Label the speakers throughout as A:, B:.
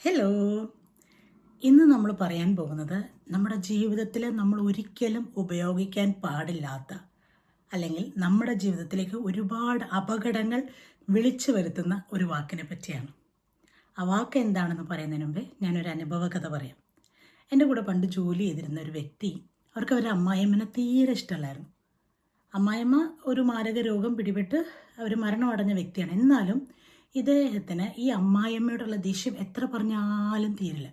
A: Hello ഇന്ന് നമ്മൾ പറയാൻ പോകുന്നത് നമ്മുടെ ജീവിതത്തിൽ നമ്മൾ ഒരിക്കലും ഉപയോഗിക്കാൻ പാടില്ലാത്ത അല്ലെങ്കിൽ നമ്മുടെ ജീവിതത്തിലേക്ക് ഒരുപാട് അപകടങ്ങൾ വിളിച്ചു വരുത്തുന്ന ഒരു വാക്കിനെ പറ്റിയാണ്. ആ വാക്ക് എന്താണെന്ന് പറയുന്നതിന് മുമ്പേ ഞാനൊരു അനുഭവ കഥ പറയാം. എന്റെ കൂടെ പണ്ട് ജോലി ചെയ്തിരുന്ന ഒരു വ്യക്തി അവർക്ക് അവരുടെ അമ്മായിയമ്മനെ തീരെ ഇഷ്ടമല്ലായിരുന്നു. അമ്മായിമ്മ ഒരു മാരക രോഗം പിടിപെട്ട് അവർ മരണമടഞ്ഞ വ്യക്തിയാണ്. എന്നാലും ഇദ്ദേഹത്തിന് ഈ അമ്മായിയമ്മയോടുള്ള ദേഷ്യം എത്ര പറഞ്ഞാലും തീരില്ല.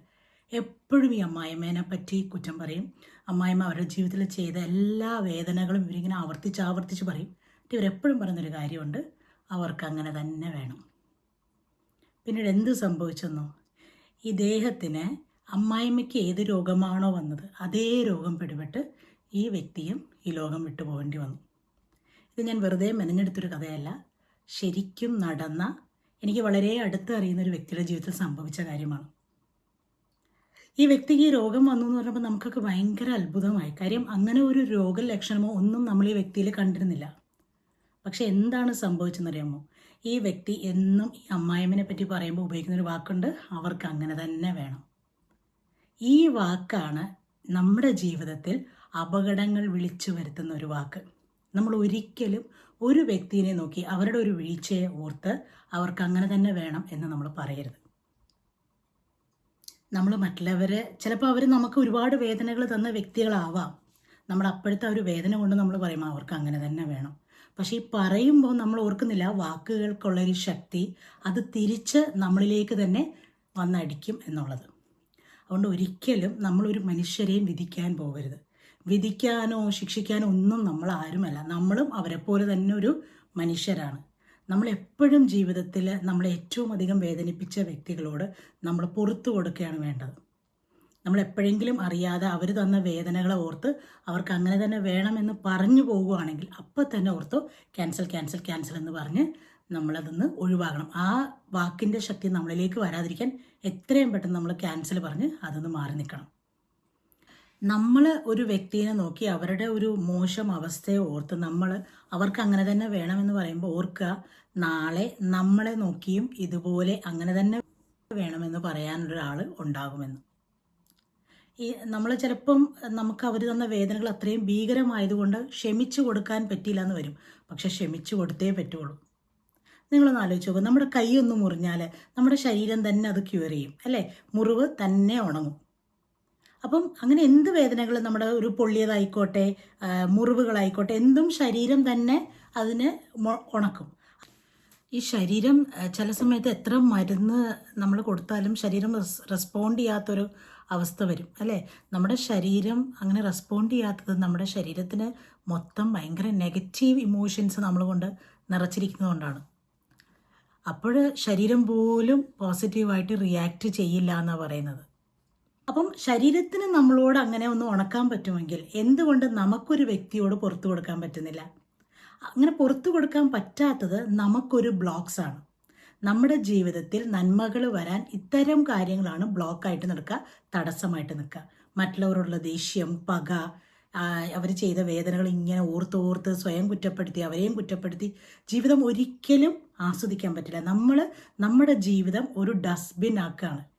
A: എപ്പോഴും ഈ അമ്മായിമ്മേനെ പറ്റി കുറ്റം പറയും. അമ്മായിമ്മ അവരുടെ ജീവിതത്തിൽ ചെയ്ത എല്ലാ വേദനകളും ഇവരിങ്ങനെ ആവർത്തിച്ച് ആവർത്തിച്ച് പറയും. എന്നിട്ട് ഇവരെപ്പോഴും പറയുന്നൊരു കാര്യമുണ്ട്. അവർക്ക് അങ്ങനെ തന്നെ വേണം. പിന്നീട് എന്ത് സംഭവിച്ചെന്നോ? ഈ ദേഹത്തിന് അമ്മായിമ്മയ്ക്ക് ഏത് രോഗമാണോ വന്നത് അതേ രോഗം പിടിപെട്ട് ഈ വ്യക്തിയും ഈ ലോകം വിട്ടു പോകേണ്ടി വന്നു. ഇത് ഞാൻ വെറുതെ മെനഞ്ഞെടുത്തൊരു കഥയല്ല. ശരിക്കും നടന്ന എനിക്ക് വളരെ അടുത്ത് അറിയുന്ന ഒരു വ്യക്തിയുടെ ജീവിതത്തിൽ സംഭവിച്ച കാര്യമാണ്. ഈ വ്യക്തിക്ക് ഈ രോഗം വന്നു എന്ന് പറഞ്ഞപ്പോൾ നമുക്കൊക്കെ ഭയങ്കര അത്ഭുതമായി. കാര്യം അങ്ങനെ ഒരു രോഗലക്ഷണമോ ഒന്നും നമ്മൾ ഈ വ്യക്തിയിൽ കണ്ടിരുന്നില്ല. പക്ഷെ എന്താണ് സംഭവിച്ചെന്നറിയാമോ? ഈ വ്യക്തി എന്നും ഈ അമ്മായിമ്മനെ പറ്റി പറയുമ്പോൾ ഉപയോഗിക്കുന്ന ഒരു വാക്കുണ്ട് അവർക്ക് അങ്ങനെ തന്നെ വേണം. ഈ വാക്കാണ് നമ്മുടെ ജീവിതത്തിൽ അപകടങ്ങൾ വിളിച്ചു വരുത്തുന്ന ഒരു വാക്ക്. നമ്മൾ ഒരിക്കലും ഒരു വ്യക്തിയെ നോക്കി അവരുടെ ഒരു വീഴ്ചയെ ഓർത്ത് അവർക്ക് അങ്ങനെ തന്നെ വേണം എന്ന് നമ്മൾ പറയരുത്. നമ്മൾ മറ്റുള്ളവരെ ചിലപ്പോൾ അവർ നമുക്ക് ഒരുപാട് വേദനകൾ തന്ന വ്യക്തികളാവാം. നമ്മൾ അപ്പോഴത്തെ ഒരു വേദന കൊണ്ട് നമ്മൾ പറയും അവർക്ക് അങ്ങനെ തന്നെ വേണം. പക്ഷേ ഈ പറയുമ്പോൾ നമ്മൾ ഓർക്കുന്നില്ല വാക്കുകൾക്കുള്ളൊരു ശക്തി അത് തിരിച്ച് നമ്മളിലേക്ക് തന്നെ വന്നടിക്കും എന്നുള്ളത്. അതുകൊണ്ട് ഒരിക്കലും നമ്മളൊരു മനുഷ്യരെയും വിധിക്കാൻ പോകരുത്. വിധിക്കാനോ ശിക്ഷിക്കാനോ ഒന്നും നമ്മൾ ആരുമല്ല നമ്മളും അവരെപ്പോലെ തന്നെ ഒരു മനുഷ്യരാണ്. നമ്മൾ എപ്പോഴും ജീവിതത്തിൽ നമ്മളെ ഏറ്റവും അധികം വേദനിപ്പിച്ച വ്യക്തികളോട് നമ്മൾ പുറത്തു കൊടുക്കുകയാണ് വേണ്ടത്. നമ്മൾ എപ്പോഴെങ്കിലും അറിയാതെ അവർ തന്ന വേദനകളെ ഓർത്ത് അവർക്ക് അങ്ങനെ തന്നെ വേണമെന്ന് പറഞ്ഞു പോകുകയാണെങ്കിൽ അപ്പം തന്നെ ഓർത്തോ ക്യാൻസൽ ക്യാൻസൽ ക്യാൻസൽ എന്ന് പറഞ്ഞ് നമ്മളതൊന്ന് ഒഴിവാക്കണം ആ വാക്കിന്റെ ശക്തി നമ്മളിലേക്ക് വരാതിരിക്കാൻ എത്രയും പെട്ടെന്ന് നമ്മൾ ക്യാൻസൽ പറഞ്ഞ് അതൊന്ന് മാറി നിൽക്കണം. നമ്മൾ ഒരു വ്യക്തിയെ നോക്കി അവരുടെ ഒരു മോശം അവസ്ഥയെ ഓർത്ത് നമ്മൾ അവർക്ക് അങ്ങനെ തന്നെ വേണമെന്ന് പറയുമ്പോൾ ഓർക്കുക നാളെ നമ്മളെ നോക്കിയും ഇതുപോലെ അങ്ങനെ തന്നെ വേണമെന്ന് പറയാനൊരാൾ ഉണ്ടാകുമെന്ന്. ഈ നമ്മൾ ചിലപ്പം നമുക്ക് അവർ തന്ന വേദനകൾ അത്രയും ഭീകരമായതുകൊണ്ട് ക്ഷമിച്ചു കൊടുക്കാൻ പറ്റിയില്ല എന്ന് വരും. പക്ഷെ ക്ഷമിച്ചു കൊടുത്തേ പറ്റുള്ളൂ. നിങ്ങളൊന്ന് ആലോചിച്ച് നോക്കുക നമ്മുടെ കൈ ഒന്ന് മുറിഞ്ഞാൽ നമ്മുടെ ശരീരം തന്നെ അത് ക്യൂർ ചെയ്യും അല്ലേ? മുറിവ് തന്നെ ഉണങ്ങും. അപ്പം അങ്ങനെ എന്ത് വേദനകൾ നമ്മുടെ ഒരു പൊള്ളിയതായിക്കോട്ടെ മുറിവുകളായിക്കോട്ടെ എന്തും ശരീരം തന്നെ അതിന് ഉണക്കും. ഈ ശരീരം ചില സമയത്ത് എത്ര മരുന്ന് നമ്മൾ കൊടുത്താലും ശരീരം റെസ് റെസ്പോണ്ട് ചെയ്യാത്തൊരു അവസ്ഥ വരും അല്ലേ? നമ്മുടെ ശരീരം അങ്ങനെ റെസ്പോണ്ട് ചെയ്യാത്തത് നമ്മുടെ ശരീരത്തിന് മൊത്തം ഭയങ്കര നെഗറ്റീവ് ഇമോഷൻസ് നമ്മൾ കൊണ്ട് നിറച്ചിരിക്കുന്നതുകൊണ്ടാണ് അപ്പോൾ ശരീരം പോലും പോസിറ്റീവായിട്ട് റിയാക്ട് ചെയ്യില്ല എന്നാണ് പറയുന്നത്. അപ്പം ശരീരത്തിന് നമ്മളോട് അങ്ങനെ ഒന്ന് ഉണക്കാൻ പറ്റുമെങ്കിൽ എന്തുകൊണ്ട് നമുക്കൊരു വ്യക്തിയോട് പുറത്തു കൊടുക്കാൻ പറ്റുന്നില്ല? അങ്ങനെ പുറത്തു കൊടുക്കാൻ പറ്റാത്തത് നമുക്കൊരു ബ്ലോക്സ് ആണ്. നമ്മുടെ ജീവിതത്തിൽ നന്മകൾ വരാൻ ഇത്തരം കാര്യങ്ങളാണ് ബ്ലോക്കായിട്ട് നിൽക്കുക തടസ്സമായിട്ട് നിൽക്കുക. മറ്റുള്ളവരുള്ള ദേഷ്യം പക അവർ ചെയ്ത വേദനകൾ ഇങ്ങനെ ഓർത്ത് ഓർത്ത് സ്വയം കുറ്റപ്പെടുത്തി അവരെയും കുറ്റപ്പെടുത്തി ജീവിതം ഒരിക്കലും ആസ്വദിക്കാൻ പറ്റില്ല. നമ്മൾ നമ്മുടെ ജീവിതം ഒരു ഡസ്റ്റ്ബിൻ ആക്കുകയാണ്.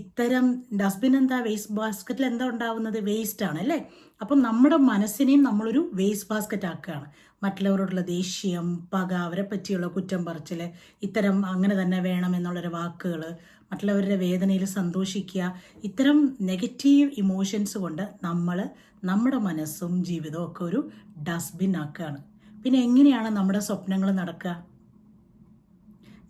A: ഇത്തരം ഡസ്റ്റ്ബിൻ എന്താ വേസ്റ്റ് ബാസ്ക്കറ്റിൽ എന്താ ഉണ്ടാവുന്നത്? വേസ്റ്റ് ആണ് അല്ലേ? അപ്പം നമ്മുടെ മനസ്സിനെയും നമ്മളൊരു വേസ്റ്റ് ബാസ്ക്കറ്റ് ആക്കുകയാണ്. മറ്റുള്ളവരോടുള്ള ദേഷ്യം പക അവരെ പറ്റിയുള്ള കുറ്റം പറച്ചിൽ ഇത്തരം അങ്ങനെ തന്നെ വേണം എന്നുള്ളൊരു വാക്കുകൾ മറ്റുള്ളവരുടെ വേദനയിൽ സന്തോഷിക്കുക ഇത്തരം നെഗറ്റീവ് ഇമോഷൻസ് കൊണ്ട് നമ്മൾ നമ്മുടെ മനസ്സും ജീവിതവും ഒക്കെ ഒരു ഡസ്റ്റ്ബിൻ ആക്കുകയാണ്. പിന്നെ എങ്ങനെയാണ് നമ്മുടെ സ്വപ്നങ്ങൾ നടക്കുക?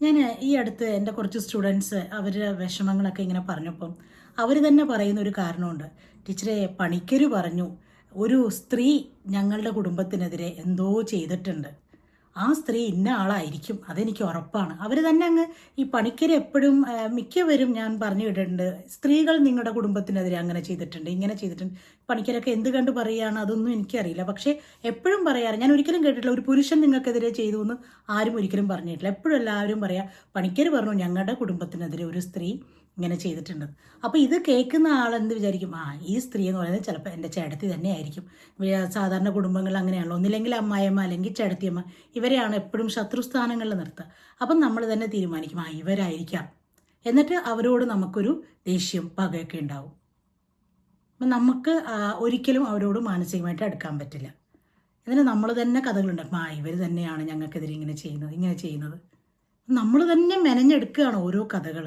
A: ഞാൻ ഈ അടുത്ത് എന്റെ കുറച്ച് സ്റ്റുഡൻസ് അവരുടെ വിഷമങ്ങളൊക്കെ ഇങ്ങനെ പറഞ്ഞപ്പം അവർ തന്നെ പറയുന്ന ഒരു കാരണമുണ്ട്. ടീച്ചറെ പണിക്കര് പറഞ്ഞു ഒരു സ്ത്രീ ഞങ്ങളുടെ കുടുംബത്തിനെതിരെ എന്തോ ചെയ്തിട്ടുണ്ട്. ആ സ്ത്രീ ഇന്ന ആളായിരിക്കും. അതെനിക്ക് ഉറപ്പാണ്. അവർ തന്നെ അങ്ങ് ഈ പണിക്കര് എപ്പോഴും മിക്കവരും ഞാൻ പറഞ്ഞു വിട്ടിട്ടുണ്ട്. സ്ത്രീകൾ നിങ്ങളുടെ കുടുംബത്തിനെതിരെ അങ്ങനെ ചെയ്തിട്ടുണ്ട് ഇങ്ങനെ ചെയ്തിട്ടുണ്ട്. പണിക്കരൊക്കെ എന്ത് കണ്ട് പറയുകയാണ് അതൊന്നും എനിക്കറിയില്ല. പക്ഷേ എപ്പോഴും പറയാറ് ഞാൻ ഒരിക്കലും കേട്ടിട്ടില്ല ഒരു പുരുഷൻ നിങ്ങൾക്കെതിരെ ചെയ്തു എന്ന് ആരും ഒരിക്കലും പറഞ്ഞിട്ടില്ല. എപ്പോഴും എല്ലാവരും പറയാം പണിക്കർ പറഞ്ഞു ഞങ്ങളുടെ കുടുംബത്തിനെതിരെ ഒരു സ്ത്രീ ഇങ്ങനെ ചെയ്തിട്ടുണ്ട്. അപ്പോൾ ഇത് കേൾക്കുന്ന എന്ത് വിചാരിക്കും? ആ ഈ സ്ത്രീ എന്ന് പറയുന്നത് ചിലപ്പോൾ എന്റെ ചേട്ടത്തി തന്നെ ആയിരിക്കും സാധാരണ കുടുംബങ്ങൾ അങ്ങനെയാണല്ലോ. ഒന്നില്ലെങ്കിൽ അമ്മായിയമ്മ അല്ലെങ്കിൽ ചേട്ടത്തിയമ്മ. ഇവരെയാണ് എപ്പോഴും ശത്രുസ്ഥാനങ്ങളിൽ നിർത്തുക. അപ്പം നമ്മൾ തന്നെ തീരുമാനിക്കും ആ ഇവരായിരിക്കാം. എന്നിട്ട് അവരോട് നമുക്കൊരു ദേഷ്യം പകയൊക്കെ ഉണ്ടാവും. അപ്പം നമുക്ക് ഒരിക്കലും അവരോട് മാനസികമായിട്ട് അടുക്കാൻ പറ്റില്ല. എന്നിട്ട് നമ്മൾ തന്നെ കഥകളുണ്ടാക്കും ആ ഇവർ തന്നെയാണ് ഞങ്ങൾക്കെതിരെ ഇങ്ങനെ ചെയ്യുന്നത് ഇങ്ങനെ ചെയ്യുന്നത്. നമ്മൾ തന്നെ മെനഞ്ഞെടുക്കുകയാണ് ഓരോ കഥകൾ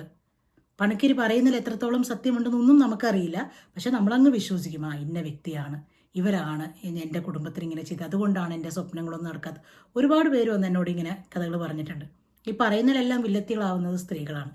A: പണിക്കരി പറയുന്നതിൽ എത്രത്തോളം സത്യമുണ്ടെന്നൊന്നും നമുക്കറിയില്ല. പക്ഷെ നമ്മളങ്ങ് വിശ്വസിക്കും ആ ഇന്ന വ്യക്തിയാണ് ഇവരാണ് എന്റെ കുടുംബത്തിന് ഇങ്ങനെ ചെയ്തത്. അതുകൊണ്ടാണ് എന്റെ സ്വപ്നങ്ങളൊന്നും നടക്കാത്തത്. ഒരുപാട് പേര് വന്ന് എന്നോട് ഇങ്ങനെ കഥകൾ പറഞ്ഞിട്ടുണ്ട്. ഈ പറയുന്നതിലെല്ലാം വില്ലത്തികളാവുന്നത് സ്ത്രീകളാണ്.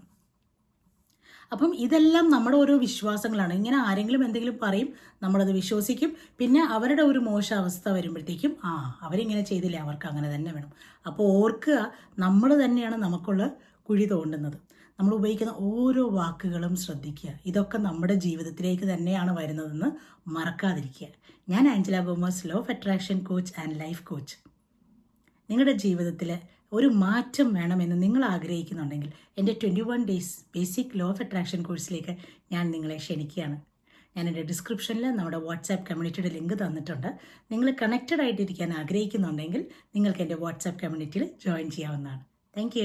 A: അപ്പം ഇതെല്ലാം നമ്മുടെ ഓരോ വിശ്വാസങ്ങളാണ്. ഇങ്ങനെ ആരെങ്കിലും എന്തെങ്കിലും പറയും നമ്മളത് വിശ്വസിക്കും. പിന്നെ അവരുടെ ഒരു മോശം അവസ്ഥ വരുമ്പോഴത്തേക്കും ആ അവരിങ്ങനെ ചെയ്തില്ലേ അവർക്ക് അങ്ങനെ തന്നെ വേണം. അപ്പോൾ ഓർക്കുക നമ്മൾ തന്നെയാണ് നമുക്കുള്ള കുഴി തോണ്ടുന്നത്. നമ്മൾ ഉപയോഗിക്കുന്ന ഓരോ വാക്കുകളും ശ്രദ്ധിക്കുക. ഇതൊക്കെ നമ്മുടെ ജീവിതത്തിലേക്ക് തന്നെയാണ് വരുന്നതെന്ന് മറക്കാതിരിക്കുക. ഞാൻ Angela Gomez law of attraction coach and life coach. നിങ്ങളുടെ ജീവിതത്തിൽ ഒരു മാറ്റം വേണമെന്ന് നിങ്ങൾ ആഗ്രഹിക്കുന്നുണ്ടെങ്കിൽ എന്റെ twenty one days basic law of attraction കോഴ്സിലേക്ക് ഞാൻ നിങ്ങളെ ക്ഷണിക്കുകയാണ്. ഞാൻ എന്റെ ഡിസ്ക്രിപ്ഷനിൽ നമ്മുടെ വാട്സാപ്പ് കമ്മ്യൂണിറ്റിയുടെ ലിങ്ക് തന്നിട്ടുണ്ട്. നിങ്ങൾ കണക്റ്റഡ് ആയിട്ടിരിക്കാൻ ആഗ്രഹിക്കുന്നുണ്ടെങ്കിൽ നിങ്ങൾക്ക് എന്റെ വാട്സാപ്പ് കമ്മ്യൂണിറ്റിയിൽ ജോയിൻ ചെയ്യാവുന്നതാണ്. താങ്ക്